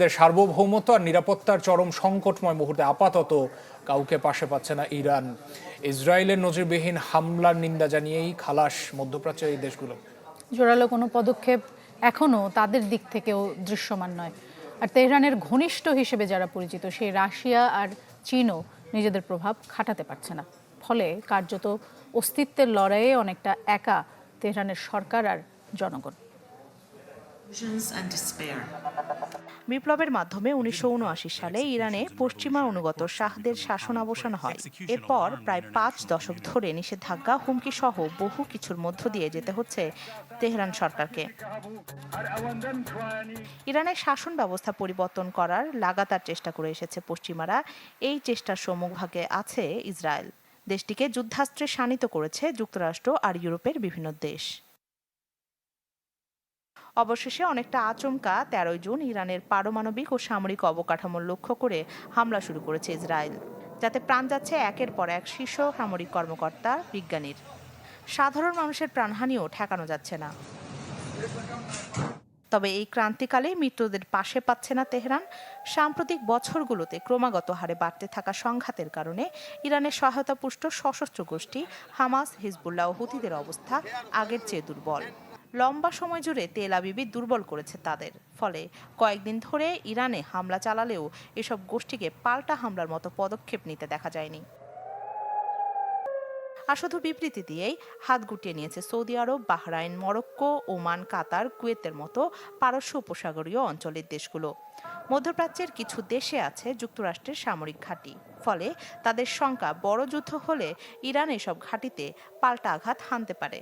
সার্বভৌমত্ব আর নিরাপত্তার চরম সংকটময় মুহূর্তে আপাতত কাউকে পাশে পাচ্ছে না ইরান। ইসরায়েলের নজিরবিহীন হামলার নিন্দা জানিয়েই খালাস মধ্যপ্রাচ্যের এই দেশগুলো। জোরালো কোনো পদক্ষেপ এখনও তাদের দিক থেকেও দৃশ্যমান নয়। আর তেহরানের ঘনিষ্ঠ হিসেবে যারা পরিচিত, সেই রাশিয়া আর চীনও নিজেদের প্রভাব খাটাতে পারছে না। ফলে কার্যত অস্তিত্বের লড়াইয়ে অনেকটা একা তেহরানের সরকার আর জনগণ. বিপ্লবের মাধ্যমে উনিশশো উনআশি সালে ইরানে পশ্চিমা অনুগত শাহদের শাসন অবসান হয়। এরপর প্রায় পাঁচ দশক ধরে নিষেধাজ্ঞা হুমকি সহ বহু কিছুর মধ্য দিয়ে যেতে হচ্ছে তেহরান সরকারকে। ইরানের শাসন ব্যবস্থা পরিবর্তন করার লাগাতার চেষ্টা করে এসেছে পশ্চিমারা। এই চেষ্টার সম্মুখভাগে আছে ইসরায়েল। দেশটিকে যুদ্ধাস্ত্রে শানিত করেছে যুক্তরাষ্ট্র আর ইউরোপের বিভিন্ন দেশ। অবশেষে অনেকটা আচমকা তেরোই জুন ইরানের পারমাণবিক ও সামরিক অবকাঠামো লক্ষ্য করে হামলা শুরু করেছে ইসরায়েল, যাতে প্রাণ যাচ্ছে একের পর এক শীর্ষ সামরিক কর্মকর্তা, বিজ্ঞানীর। সাধারণ মানুষের প্রাণহানিও ঠেকানো যাচ্ছে না। তবে এই ক্রান্তিকালে মৃতদের পাশে পাচ্ছে না তেহরান। সাম্প্রতিক বছরগুলোতে ক্রমাগত হারে বাড়তে থাকা সংঘাতের কারণে ইরানের সহায়তাপুষ্ট সশস্ত্র গোষ্ঠী হামাস, হিজবুল্লাহ ও হুতিদের অবস্থা আগের চেয়ে দুর্বল। লম্বা সময় জুড়ে তেল আবিবি দুর্বল করেছে তাদের। ফলে কয়েকদিন ধরে ইরানে হামলা চালালেও এসব গোষ্ঠীকে পাল্টা হামলার মতো পদক্ষেপ নিতে দেখা যায়নি। আর শুধু বিবৃতি দিয়েই হাত গুটিয়ে নিয়েছে Saudi Arab, Bahrain, Morocco, Oman, Qatar, কুয়েতের মতো পারস্য উপসাগরীয় অঞ্চলের দেশগুলো। মধ্যপ্রাচ্যের কিছু দেশে আছে যুক্তরাষ্ট্রের সামরিক ঘাঁটি। ফলে তাদের শঙ্কা বড় যুদ্ধ হলে ইরান এসব ঘাঁটিতে পাল্টা আঘাত হানতে পারে।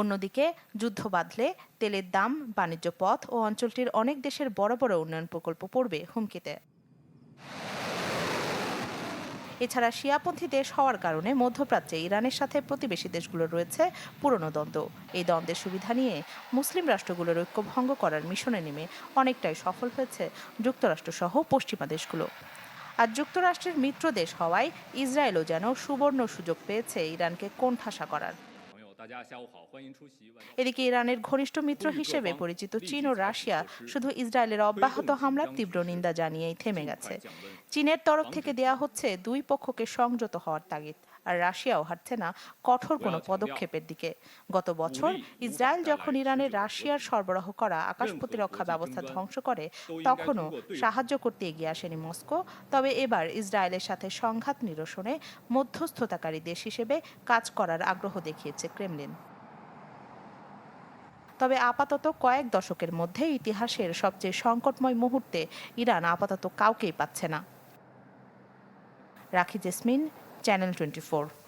অন্যদিকে যুদ্ধ বাঁধলে তেলের দাম, বাণিজ্য পথ ও অঞ্চলটির অনেক দেশের বড় বড় উন্নয়ন প্রকল্প পড়বে হুমকিতে। এছাড়া শিয়াপন্থী দেশ হওয়ার কারণে মধ্যপ্রাচ্যে ইরানের সাথে প্রতিবেশী দেশগুলো রয়েছে পুরনো দ্বন্দ্ব। এই দ্বন্দ্বের সুবিধা নিয়ে মুসলিম রাষ্ট্রগুলোর ঐক্য ভঙ্গ করার মিশনে নেমে অনেকটাই সফল হয়েছে যুক্তরাষ্ট্রসহ পশ্চিমা দেশগুলো। আর যুক্তরাষ্ট্রের মিত্র দেশ হওয়ায় ইসরায়েলও যেন সুবর্ণ সুযোগ পেয়েছে ইরানকে কোণঠাসা করার। এদিকে ইরানের ঘনিষ্ঠ মিত্র হিসেবে পরিচিত চীন ও রাশিয়া শুধু ইসরায়েলের অব্যাহত হামলার তীব্র নিন্দা জানিয়েই থেমে গেছে। চীনের তরফ থেকে দেয়া হচ্ছে দুই পক্ষকে সংযত হওয়ার তাগিদ। আর রাশিয়াও হাঁটছে না কঠোর কোনো পদক্ষেপের দিকে। গত বছর ইসরায়েল যখন ইরানের রাশিয়ার সরবরাহ করা আকাশ প্রতিরক্ষা ব্যবস্থা ধ্বংস করে তখনও সাহায্য করতে এগিয়ে আসেনি মস্কো। তবে এবার ইসরায়েলের সাথে সংঘাত নিরসনে মধ্যস্থতাকারী দেশ হিসেবে কাজ করার আগ্রহ দেখিয়েছে ক্রেমলিন। তবে আপাতত কয়েক দশকের মধ্যে ইতিহাসের সবচেয়ে সংকটময় মুহূর্তে ইরান আপাতত কাউকেই পাচ্ছে না। রাখি জেসমিন Channel 24.